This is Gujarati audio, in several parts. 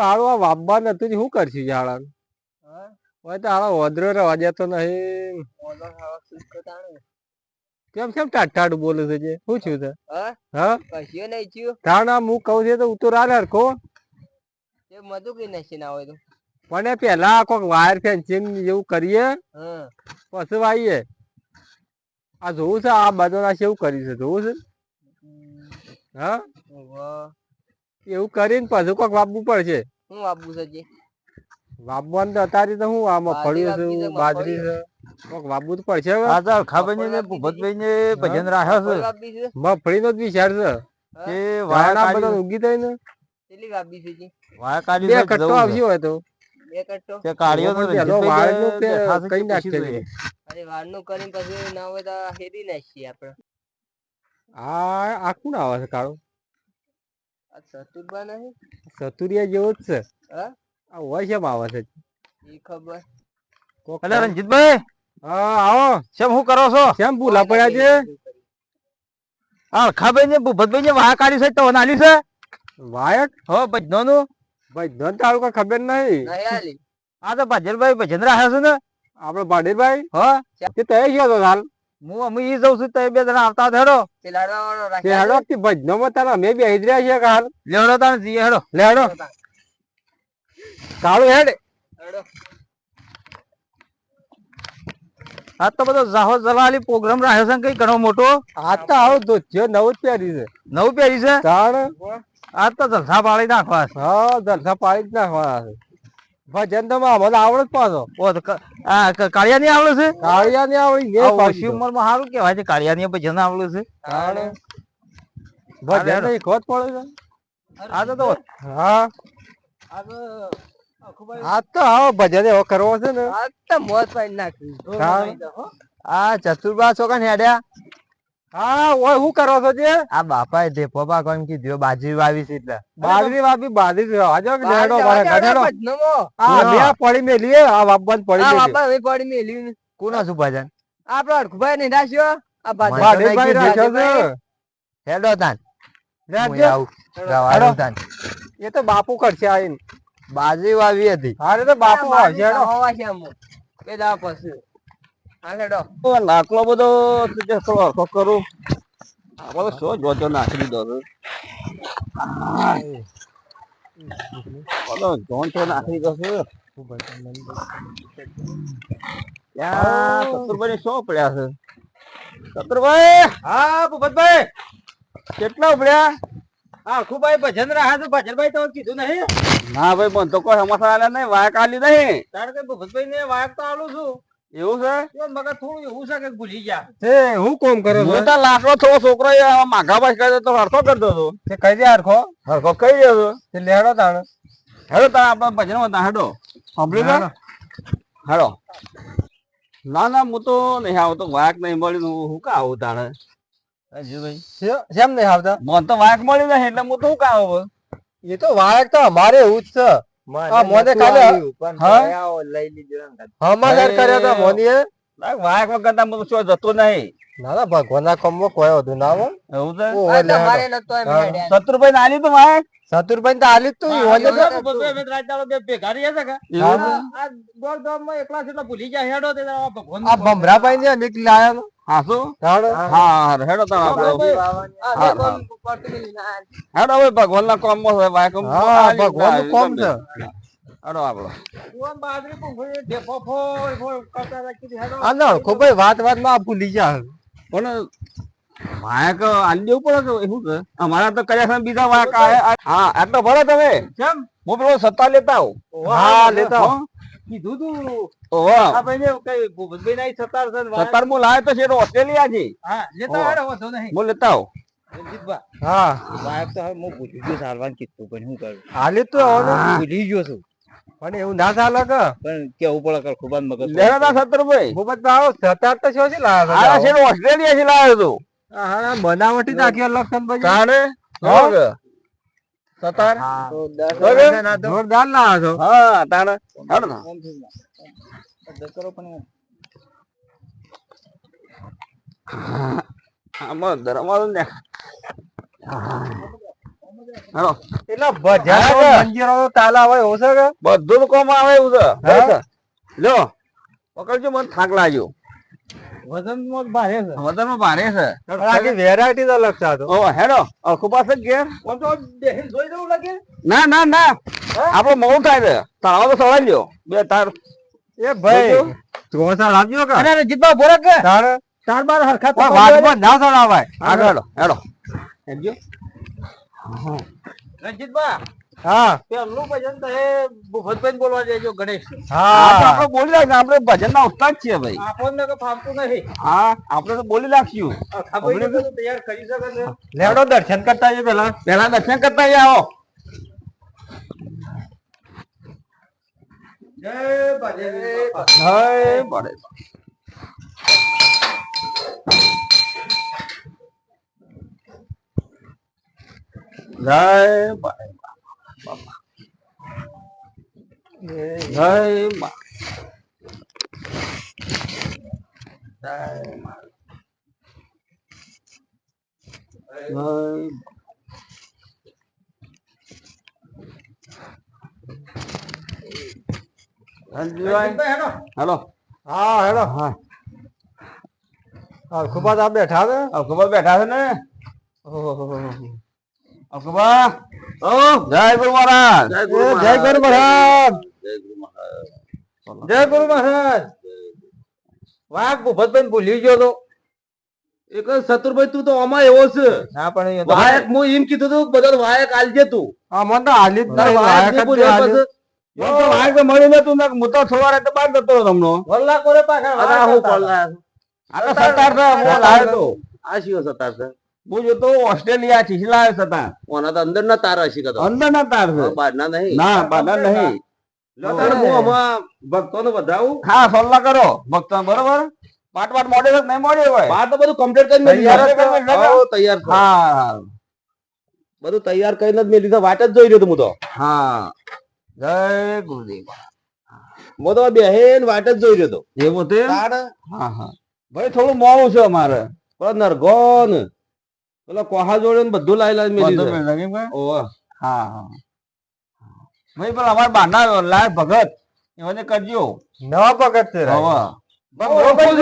કીધું આ વાપવા નથી શું કરશું ઝાડા હા? હોય તો હાલો વધરો રવા જતો નહીં. કેમ કેમ ટાટાડ ટાટ બોલે છે જે? શું છું છે? હા? કશ્યો કશું નહીં થયું. તાણ હું કહું છું તો ઉતર આ હરખો એ મધુ કઈ નશી ના હોય તો? પણ એ પેલા કોક વાયર ફેન્સિંગ જેવું કરીએ પછી વાઈએ. આ જોવું છે આ બાજુ ના એવું કર્યું છે જોવું છે? હા? એવું કરીને પાછું કોક વાપવું પડશે. હું આપું છે જી? તો અત્યારે તો હું આ બાજરી મગફળી છે છે, બાજરી છે. કોક વાપવું તો પડશે હવે. આ તો ખાબંજી ને ભૂપતભાઈ ને ભજન રાખ્યો છે. મગફળી નો જ વિચાર છે. કે વાયણા વાયા બધા ઉગી થાય ને. કેટલી વાપી છે જી? વાયા કાઢી બે કટ્ટો જવું હોય તો. બે કટ્ટો? તે કાઢ્યો તો પેલો રણજીતભાઈ વાળનું કે કઈ નાખશે અરે વાળનું કરીને પછી ના હોય તો હેરી નાખીએ આપણે. આ આ ના આવે છે કાળો? આ નહીં જેવો જ છે. આ હોય કેમ આવે છે. એ ખબર. કોક અલે રણજીતભાઈ! હા આવો. શેમ શું કરો છો? કેમ ભૂલા પડ્યા છે? આ ને ભૂપતભાઈ ને વાયા કાઢી છે તો નાલી છે? વાયક હો ભજનો નું ભાઈ તારું કઈ ખબર નહીં. નહીં આ તો ભજનભાઈ ભજન રાખ્યો છે ને? આપડે ભાડેભાઈ હા. તે તય ગયો તો હાલ. હું અમે ઈ જઉં છું તો બે જણા આવતા હેડો. તે લાડવા વાળો તે રાખ્યા હેડો કે ભજનો માં તારા અમે બે રહ્યા છીએ કે હાલ? તાણ જઈએ હેડો. લે કાળું હેડ. આ તો બધો જાહો જલાલી પ્રોગ્રામ રાખ્યો છે કઈ ઘણો મોટો? આ તો આવો તો જે નવું પહેરી છે. નવું પહેરી છે? તાણ? આ તો જલસા પાડી નાખવા છે. હા જલસા પાડી જ નાખવાના છે. ભજન તો મને આવડે જ પાછો. કાળિયા ની આવડે છે? કાળિયા ની આવડી ને પાછી ઉંમરમાં સારું કેવાય છે કાળિયા ની ભજન આવડે છે. ભજન એક હોત પડે છે. આ તો હા. આ તો અખુભાઈ આ તો આવો ભજન એવો કરવો છે ને. આ તો મોત પાડી તાણ. આ ચતુર્બા છોકરા હેડ્યા. હા ઓય હું કરો છો જે? આ બાપા એ પપ્પા કોમ કીધું બાજરી વાવી છે એટલે. બાજરી વાવી બાજરી આજો કે દે, કાઢેલો ભજનોમાં. આ બે પડી મેલી આ વાપવાનું પડી આ મેલી. બાપા હવે પડી મેલી. કોના શું ભજન આપડો હરખુભાઈ ને રાખ્યો? આ બાજરી નાખ્યું, રાખ્યો છે. હેડો તાન. રાખ્યો. તાન. એ તો બાપુ કરશે આઈને બાજરી વાવી હતી. હારે તો બાપુ આવશે હેડો. હોવા છે. બે દાડા પછી. નાકલો બધો થોડો હરખો કરું. આ બધો શું જોજો નાખી દીધો બધો જોન છો નાખી દીધો છે. ત્યાં ચતુરભાઈ શું પડ્યા છે? ચતુરભાઈ હા ભૂપતભાઈ. કેટલા ઉપડ્યા? હા ખુબાઈ ભજન રહ્યા તો ભજનભાઈ તો કીધું નહીં. ના ભાઈ પણ તો કોઈ સમસ્યા આલ્યા નહીં વાયક આલી નહીં. તારે કે ભૂપતભાઈ ને વાયક તો આલું છું. એવું છે? મગર થોડું એવું છે કે ભૂલી ગયા. તે હું કોમ કરો છો? તો લાકડો થોડો છોકરો એ માઘા કરી તો હરખો કરતો હતો તે. કઈ દે હરખો. હરખો કહી રહ્યો હતો તે લેડો તાણ. હેડો તાર આપણા ભજન હેડો. સાંભળી લે હેડો. ના ના હું તો નહીં આવતો વાક નહીં મળ્યું હું હું કા આવું તારે ભાઈ શે- નહીં આવતા? મને તો વાક મળ્યું નહીં એટલે હું તો હું કા આવું? એ તો વાયક તો અમારે એવું જ છે. મોને કાલે હા? હમાગર કર્યો તો મોનીએ વાયક વગર હું શું જતો નહીં. ના ના ભગવાનના કામમાં કોઈ વધુ ના એવું હા. શત્રુભાઈ તો તો. એવું આ દોડ-દોડમાં એકલા છે ભૂલી ગયા હેડો તે ભગવાન આ ભમરાભાઈ ને નીક લાયા ને. હા શું? હા હેડો હેડો હવે ભગવાન ના કામમાં કામ છે. આપણો. વાત વાતમાં આ લીજા પણ વાયક આલી દેવું પડે કે શું છે? અમારા તો કર્યા છે બીજા વાયક હા આટલો ભરો તમે. કેમ? હું પેલો સત્તા લેતા આવું. હા લેતા આવો. કીધું તું? ઓહો સત્તાર હું લાવ્યો તો છે એનો ઓસ્ટ્રેલિયા છે લેતા હેડો હું લેતા આવું. હા. વાયક તો હું ભૂલી ગયો સારવાન કીધું પણ શું કરું. આલી જ તો હવે ભૂલી ગયો છું. પણ એવું ના ચાલે કે? પણ કેવું પડે કે ખૂબ મગજ લેતા સત્તરભાઈ ભૂપત ભાવ સતાર તો શું છે? ઓસ્ટ્રેલિયા થી લાવ્યો તો હા, બનાવટી નાખી લક્ષણભાઈ તાણે? હા? સતાર? ના છો. હા તાણે હેડો ના. આમાં ધરમારું ને. હેલો એટલે ભજન મંજીરો તાલા હોય એવું કે? બધું જ કોમ આવે એવું છે. લ્યો. પકડજો મને થાક લાગ્યો. વજનમાં ભારે છે. વજનમાં ભારે છે. આખી વેરાયટી જ અલગ છે ઓ હેડો. અખું પાસે જ ઘેર? જોઈ જવું લાગે? ના ના ના. આપડે મોડું થાય છે. તાળા તો સવાઈ લ્યો. બે તાર. એ ભાઈ. ચોસા લાવજો કે? અરે જીતબા બોરે કે. તાર તાર બાર હરખા કોઈ વાતમાં ના સડાવાય આગળ હેડો હેડો. રંજીતબા હા. પેલું ભજન તો એ ભૂપતભાઈ બોલવા જજો ગણેશ. હા. આપણે બોલી રાખીએ આપણે ભજન ના ઉસ્તાદ છીએ ભાઈ. આપણને તો ફાવતું નહીં. હા આપણે તો બોલી રાખશું તૈયાર કરી શકે છે. લેવડો દર્શન કરતા પેલા પેલા દર્શન કરતા આવીએ, આવો. જય ભજન જય પડે બાપા. જય મા જય મા જય રંજીભાઈ હેલો હા હેડો હા હા ખૂબ જ આ બેઠા છે અકબર બેઠા છે ને ઓ જય ગુરુ મહારાજ. જય ગુરુ મહારાજ. જય ગુરુ મહારાજ. વાઘ ભૂપતભાઈ ભૂલી ગયો તો. એક શત્રુભાઈ તું તો આમાં એવો છે. ના પણ વાયક હું એમ કીધું તું બધા વાયક આલજે તું. હા મને તો હાલી જ નહીં વાયક જ બોલ્યા હાલી. મને તો વાયક તો મળ્યું નતું મેં હું તો સવારે બાર કરતો રહ્યો તમનો. વલ્લા કોરે પાછા અરે હું હતા. આ તો સતાર છે આ શિવ સતાર છે. હું જોતો ઓસ્ટ્રેલિયા થી હતા. ઓના તો અંદર ના તાર અંદર ના તાર છે. બહાર ના નહીં. ના બાધા નહીં. લો હું આમાં ભક્તોને વધાવું? હા સલ્લા કરો. ભક્તો બરોબર? પાટ પાટ મોડે નહીં મોડે હોય? બાર તો બધું કમ્પ્લીટ કરીને મેં તૈયાર. હા બધું તૈયાર કરીને જ મેં લીધો વાટ જ જોઈ રહ્યો તો હું તો. હા. જય ગુરુદેવ. હું તો બેહેન વાટ જ જોઈ રહ્યો તો એવું તે હા હા. ભાઈ થોડું મોડું છે અમારે. પણ નરગોન. પેલા કોહા જોડે ને બધું લાઈ લાઈ મેલી કેમ કે? હા હા. ભાઈ પણ અમાર બાના લાય ભગત. એમને કરજો. નવા ભગત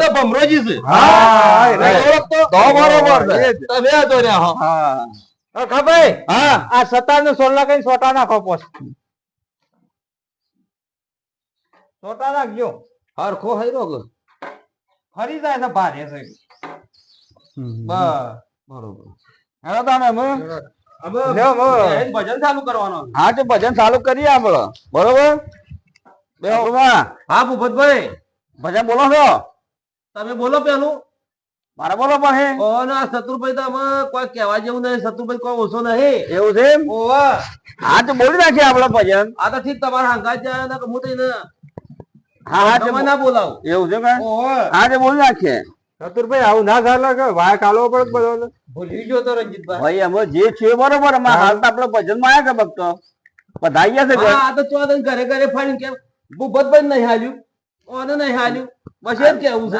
છે ભમરોજી હા, એ નહીં નહીં. ઓળખતો? તો બરોબર છે. એ જ. તમે આ જોઈ રહ્યા હા. હા, હા. આ સતાર ને કઈ સોટા નાખો પોસ સોટા નાખજો. હરખો હૈરો? ફરી જાય છે ભારે છે. બસ. બરોબર. હેલો તમે અમે ભજન ચાલુ કરવાનું. હા તો ભજન ચાલુ કરીએ આપણે. બરોબર? બે હા. ભૂપતભાઈ. ભજન બોલો છો? તમે બોલો પેલું. મારે બોલો પણ ઓ ના શત્રુભાઈ તો અમે કોઈ કહેવા જેવું નહીં. શત્રુભાઈ કોઈ ઓછો નહીં. એવું છે? ઓવા હા. તો બોલી નાખીએ આપણે ભજન. આ તો ઠીક તમારા હંગાત જાય ને હું હા હા તમે ના બોલાવું. એવું છે હા તો બોલી નાખીએ. ચતુરભાઈ આવું ના થાય કે વાય કાલવો પડે બધો. ભૂલી ગયો તો રંજીતભાઈ. ભાઈ અમે જે છે બરોબર અમારે હાલ તો આપણે ભજનમાં આવ્યા કે ભક્તો. બધા આયા છે હા આ તો ચોથે ઘરે ઘરે ફાડીને કેમ? ભૂપતભાઈ નહીં હાલ્યું. ઓને નહીં હાલ્યું. બસ એમ કેવું છે?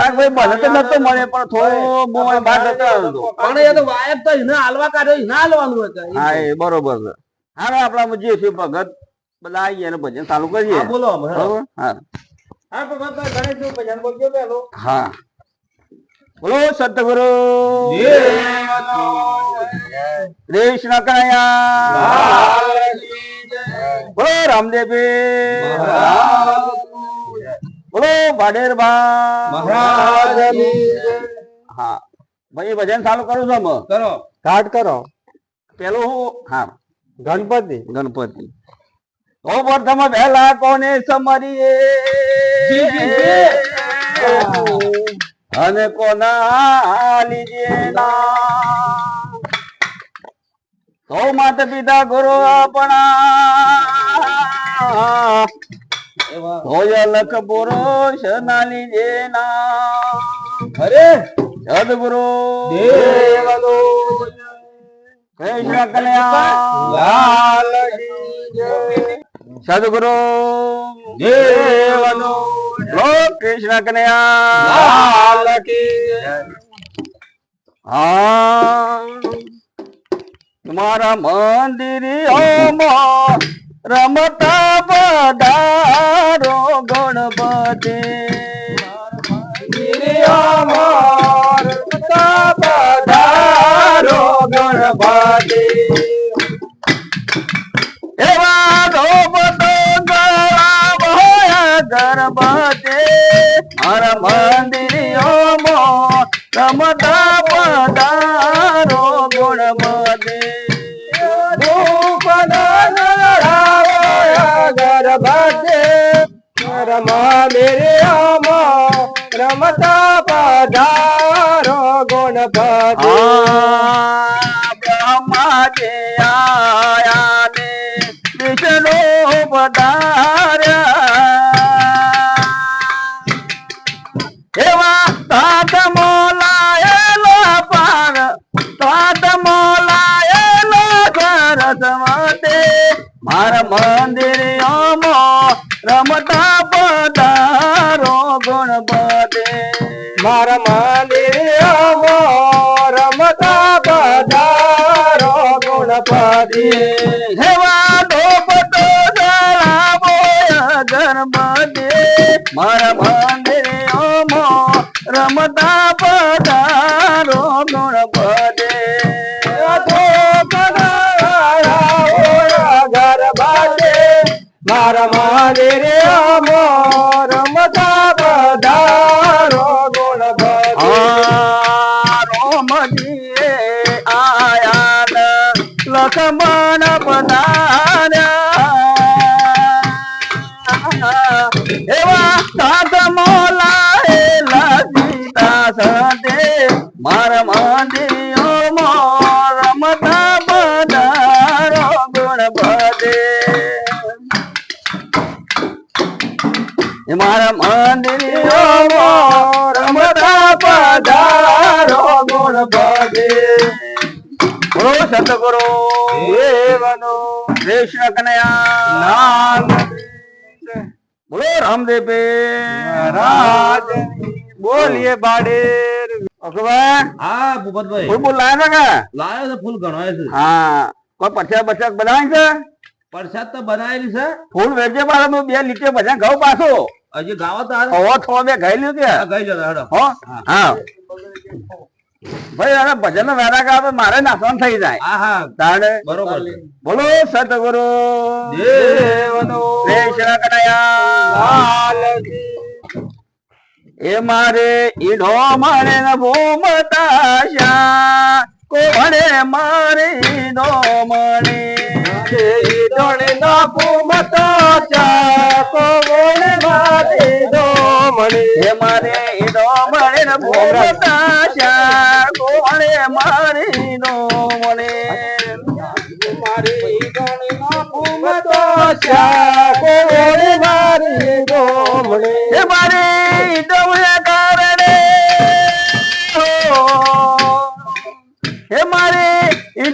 લાગ ભાઈ તો નતો મળે પણ થોડો મોય બહાર જતો હતો. પણ એ તો વાયક તો હાલવા કાઢ્યો ના હાલવાનું હતું હા એ બરોબર છે. હા આપણા જે છે ભગત બધા આવીએ અને ભજન ચાલુ કરીએ. હા બોલો હા. બરોબર? હા. ભગતભાઈ ગણેશ ભજન બોલજો પેલો હા. બોલો સતગુરુ કૃષ્ણ. કનૈયા. બોલો રામદેવી બોલો ભાડેર હા. ભાઈ ભજન ચાલુ કરું છું કરો. ઘાટ કરો. પેલું હું? હા. ગણપતિ. ગણપતિ. ઓ પ્રથમ વહેલા કોને સમરીએ? અને કોના લીજેના સૌ માતા પિતા ગુરુ આપણા હોય લખ પુરુષ ના લીજે ના અરે સદગુરુ દેવનો કૃષ્ણ કલ્યાણ સદગુરુ દેવનો લોક કૃષ્ણ કનૈયા હા મારા મંદિરિયોમાં રમતા પધારો ગણપતિ પધારો ગણપતિ એવા ગણપતિ મારા મંદિરિયોમાં રમતા પધારો ગણપતિ રમતા પધારો ગુણપતિ બ્રહ્માજે આયા ને વિષ્ણુ પધાર્યા મારા મંદિરમાં રમતા પધારો બધે. મારા મંદિર રમતા પધારો ગુણપતિ હેવા ધોપતો જલાવો ગણપતિ મારા મંદિરમાં રમતા પધારો ગણપતિ રે મંદિર રમતા બધારો ગુણ રોમજીએ આયા ન લખમણ પધાર્યા. એવા સાત મોલાયેલા સીતા સાથે મારા કૃષ્ણ કનૈયા. બોલો રામદેવ રાજ બોલીએ બાડે હા ભૂપતભાઈ. ફૂલ કે? છે ફૂલ ગણવાય છે. હા. કોઈ પચાસ પચાસ બનાવે છે? પ્રસાદ તો બનાવેલી છે. ફૂલ વેચે પાછો બે લીટે બધા ઘઉં પાછો. હજી ગાવા તો. હવો થવો બે ખાઈ કે? ગઈ જતા હા. ભાઈ અરે ભજન નો વેરા ગાવે મારે નાસવાનું થઈ જાય. હા હા. તાણે બરોબર બોલો સદગુરુ. દેવનો કૃષ્ણ કનૈયા. એ મારે ઈડો મારે ન ભૂમતા કોણે મારે? ઈડો મળે ધોણી નો કુમતો ચાકો ગોળ મારે દોમણી એ મારે ઈડો મળે ન ભૂમતા મારે નો કુમતો ચાકો ગોળ મારે દોમણી એ મારે કારણે. હે.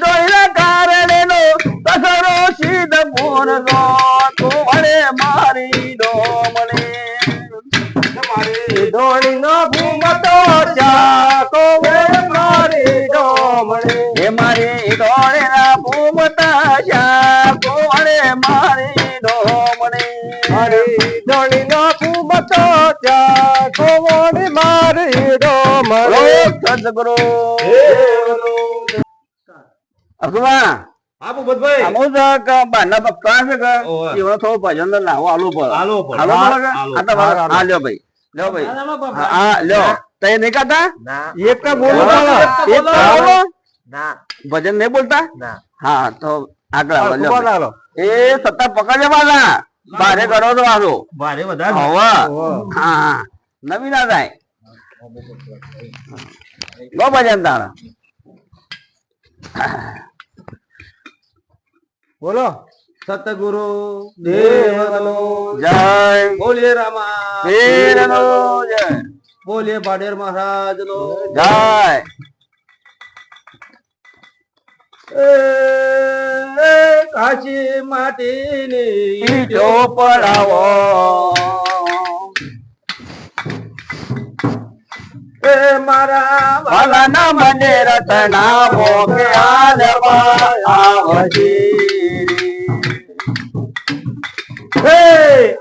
તસરો નો કોણે મારી ઈડો મને મારી ડોળી નો કુમતો ચાકો મારે દોમણી હે મારી ડોળે ના ભૂમતા શા કોણે મારી ઈડો મારી ડોળી નો કુમતો ચાકો મારે દોમણી સદગુરુ બાના ભક્તા છે કે? એવો થોડો ભજન તો લાવો આલુ પર આલવો પડે. આલવો પડે આ તમારે આ લ્યો ભાઈ. લ્યો ભાઈ. હા, હા લ્યો. તઈ નહીં કરતા એક તો બોલો એક તો બોલો. ના ભજન નહીં બોલતા? હા તો આગળ આવો લ્યો એ સત્તા પકડ પાછા. ભારે કરો તો આરો ભારે વધારે હવે. હા. હા નવી ના થાય. લો ભજન તારા. બોલો. સતગુરુ દેવનો જય. બોલીએ રામા. વીરનો જય. બોલીએ ભાડેર મહારાજ નો જય કાશી માટીની ઈટો પડાવો. એ મારા વાલાના મને રતના મોકે આલમાં આવજી.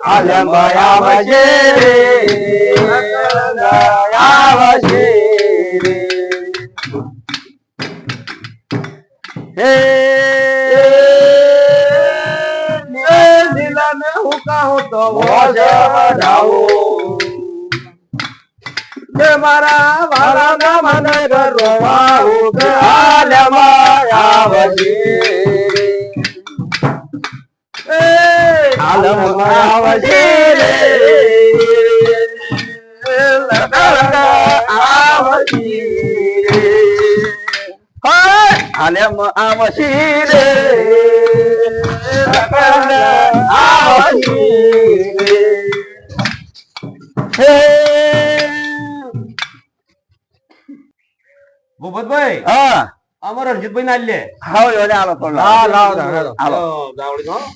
આલમાં આવજે રે આવજે રે હે લીલાને હું કહું તો મોજ બનાવું કે મારા મને આલમાં આવજે એ આલમાં આવજે રે આલમાં આવજે રે આવજે હે? ભૂપતભાઈ હા. અમારા રણજીતભાઈ ના લે. યોને આલો તો હા લાવો લાવો.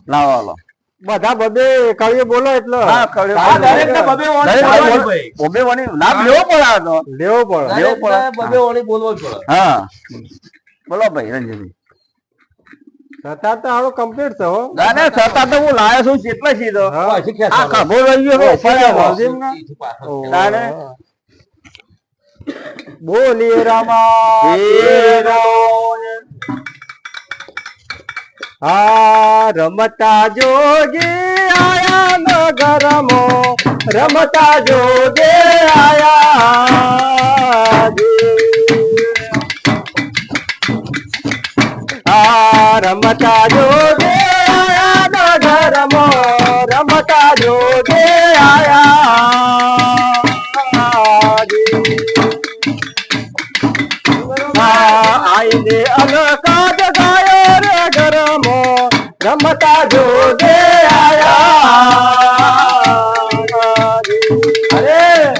લાવો હાલો. બધા બધે કવિએ બોલો એટલે. હા ને બબે ઓણી લાભ લેવો પડે આ તો. લેવો પડે. લેવો પડે. બબે ઓણી બોલવો જ પડે. હા. બોલો ભાઈ રંજીતભાઈ સતા તો હારો કમ્પ્લીટ થયો ના ના છતાં તો હું લાયો છું કેટલા. હા, આ છો. ખભો રહી ગયો. તારે? બોલીએ રામા. આ રમતા જોગી આયા નગરમો રમતા જોગે આયા આ રમતા જોગે આયા નગરમો રમતા જોગે આયા રમતા જોગે આયા. અરે.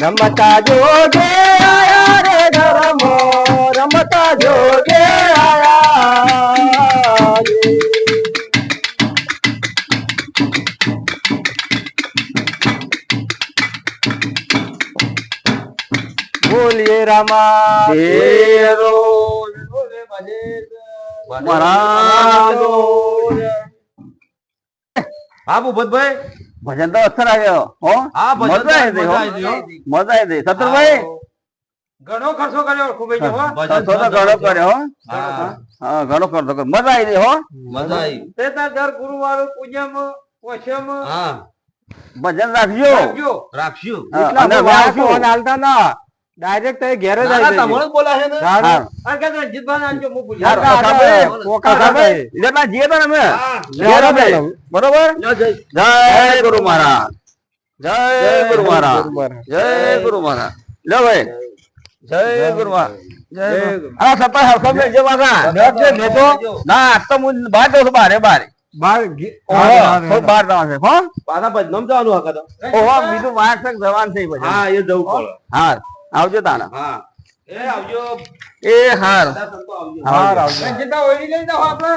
રમતા જોગે આયા રે ગરમો રમતા જોગે આયા બોલીએ રામા. તેરો હા ભૂપતભાઈ? ભજન તો અસર આવ્યો હો? હા ભજન મજા આવી ગઈ. મજા આવી ગઈ સતરભાઈ? ઘણો ખર્ચો કર્યો ખૂબ ભજન તો તો ઘણો કર્યો હા, હા. ઘણો કરતો કર્યો. મજા આવી ગઈ હો? મજા આવી. તે તાર દર ગુરુવાર પૂજ્યમ વશમ હા. ભજન રાખજો. રાખજો. અને રાખજો. હાલતા ના. ડાયરેક્ટ એ ઘેરે જાય છે તમને ના, બોલાશે ને? હા. અરે કે રણજીતભાઈ હું ભૂલી યાર, ગયા. કાકા ભાઈ. એટલા જીએ તો અમે. ઘેરે જાય બરોબર? જય. જય. ગુરુ મહારાજ. જય ગુરુ મહારાજ. જય ગુરુ મહારાજ. લો ભાઈ. જય ગુરુ મહારાજ. બારે જવાનું છે હો. પાછા ભજનમાં જવાનું હશે તો. ઓહો બીજું વાર તક જવાનું છે પછી. હા એ જવું પડે. હા. આવજો તાણા. હા. એ આવજો. એ હાર. બધા આવજો. હા, આવજો. લઈ જાઓ આપણે.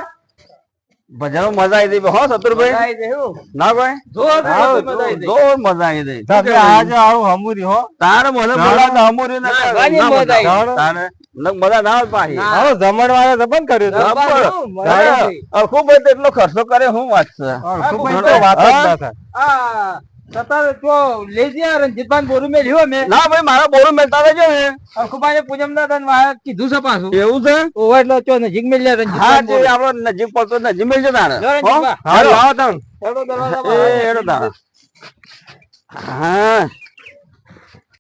ભજન મજા આવી દે હો સતુરભાઈ? ના ભાઈ? હા. જોર મજા આવી દે તમે આજે આવું હમુરી હો. તારે મને બોલાવતા હમુરી ના મજા આવી. મજા ના આવે પાછી. હાલો જમણવારે જબન કર્યું ખૂબ એટલો ખર્ચો કરે હું વાત છે. ખૂબ વાત જ ના થાય. સતાર જો રણજીતભાઈ બોરું મેં લ્યો મેં ના ભાઈ મારા બોરું મેળતા રહેજો ને. અરખુભાઈ પૂજમ ના તન વાયા કીધું છે પાછું. એવું છે? ઓવા એટલે ચો નજીક મેં લ્યા હા જે આપણો નજીક પડતો નજીક તારે લો. હો? દરવાજા એ હેડો તારે હા.